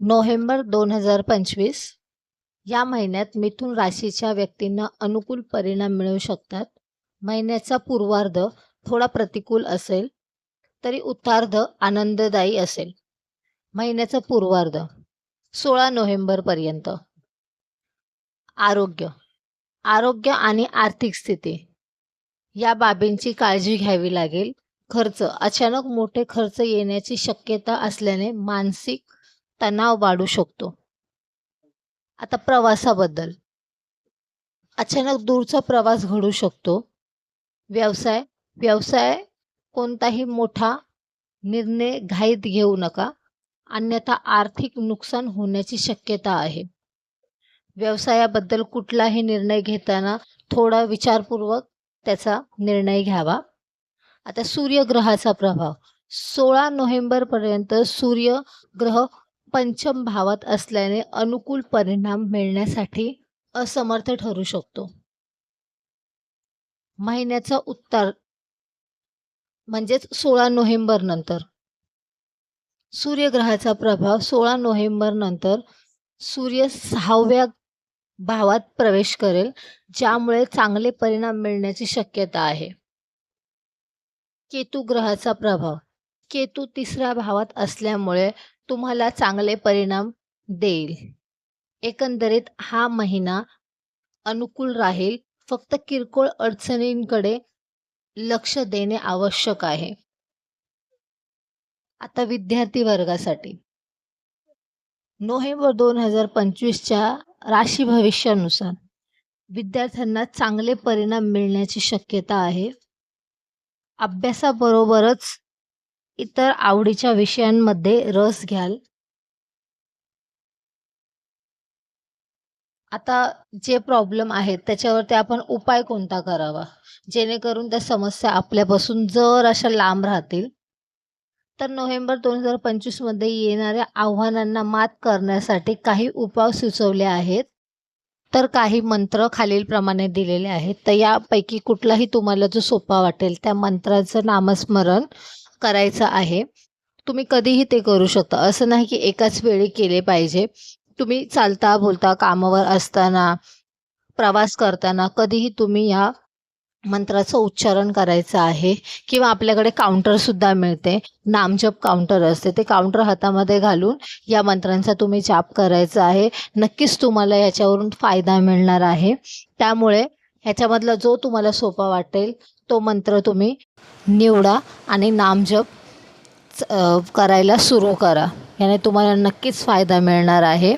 November दोन हजार पंचवीस या महिन्यात मिथुन राशीच्या व्यक्तींना अनुकूल परिणाम मिळू शकतात. महिन्याचा पूर्वार्ध थोडा प्रतिकूल असेल तरी उत्तार्ध आनंददायी असेल. महिन्याचा पूर्वार्ध सोळा नोव्हेंबरपर्यंत आरोग्य आरोग्य आणि आर्थिक स्थिती या बाबींची काळजी घ्यावी लागेल. खर्च अचानक मोठे खर्च येण्याची शक्यता असल्याने मानसिक तणाव वाढू शकतो. आता प्रवासाबद्दल. अचानक दूरचा प्रवास घडू शकतो. व्यवसाय व्यवसाय कोणताही मोठा निर्णय घाईत घेऊ नका. अन्यथा आर्थिक नुकसान होण्याची शक्यता आहे. व्यवसायाबद्दल कुठलाही निर्णय घेताना थोडा विचारपूर्वक त्याचा निर्णय घ्यावा. आता सूर्यग्रहाचा प्रभाव. सोळा नोव्हेंबरपर्यंत सूर्यग्रह पंचम भावात असल्याने अनुकूल परिणाम मिळण्यासाठी असमर्थ ठरू शकतो. महिन्याचा उत्तर म्हणजेच सोळा नोव्हेंबर नंतर. सूर्यग्रहाचा प्रभाव सोळा नोव्हेंबर नंतर सूर्य सहाव्या भावात प्रवेश करेल ज्यामुळे चांगले परिणाम मिळण्याची शक्यता आहे. केतू ग्रहाचा प्रभाव. केतू तिसऱ्या भावात असल्यामुळे तुम्हाला चांगले परिणाम देईल. एकंदरीत हा महिना अनुकूल राहील. फक्त किरकोळ अडचणींकडे लक्ष देणे आवश्यक आहे. आता विद्यार्थी वर्गासाठी. नोव्हेंबर दोन हजार पंचवीसच्या राशी भविष्यानुसार विद्यार्थ्यांना चांगले परिणाम मिळण्याची शक्यता आहे. अभ्यासाबरोबरच इतर आवडीच्या विषयांमध्ये रस घ्याल. आता जे प्रॉब्लेम आहेत त्याच्यावरती आपण उपाय कोणता करावा? जेणेकरून त्या समस्या आपल्यापासून जर अशा लांब राहतील तर नोव्हेंबर दोन हजार पंचवीसमध्ये येणाऱ्या आव्हानांना मात करण्यासाठी काही उपाय सुचवले आहेत. तर काही मंत्र खालीलप्रमाणे दिलेले आहेत. तर यापैकी कुठलाही तुम्हाला जो सोपा वाटेल त्या मंत्राचं नामस्मरण करायचं आहे. तुम्ही कधीही ते करू शकता. असं नाही की एकाच वेळी केले पाहिजे. तुम्ही चालता बोलता कामावर असताना प्रवास करताना कधीही तुम्ही या मंत्राचं उच्चारण करायचं आहे किंवा आपल्याकडे काउंटरसुद्धा मिळते. नामजप काउंटर असते. ते काउंटर हातामध्ये घालून या मंत्रांचा तुम्ही जाप करायचा आहे. नक्कीच तुम्हाला याच्यावरून फायदा मिळणार आहे. त्यामुळे ह्याच्यामधला जो तुम्हाला सोपा वाटेल तो मंत्र तुम्ही निवडा आणि नामजप करायला सुरू करा. याने तुम्हाला नक्कीच फायदा मिळणार आहे.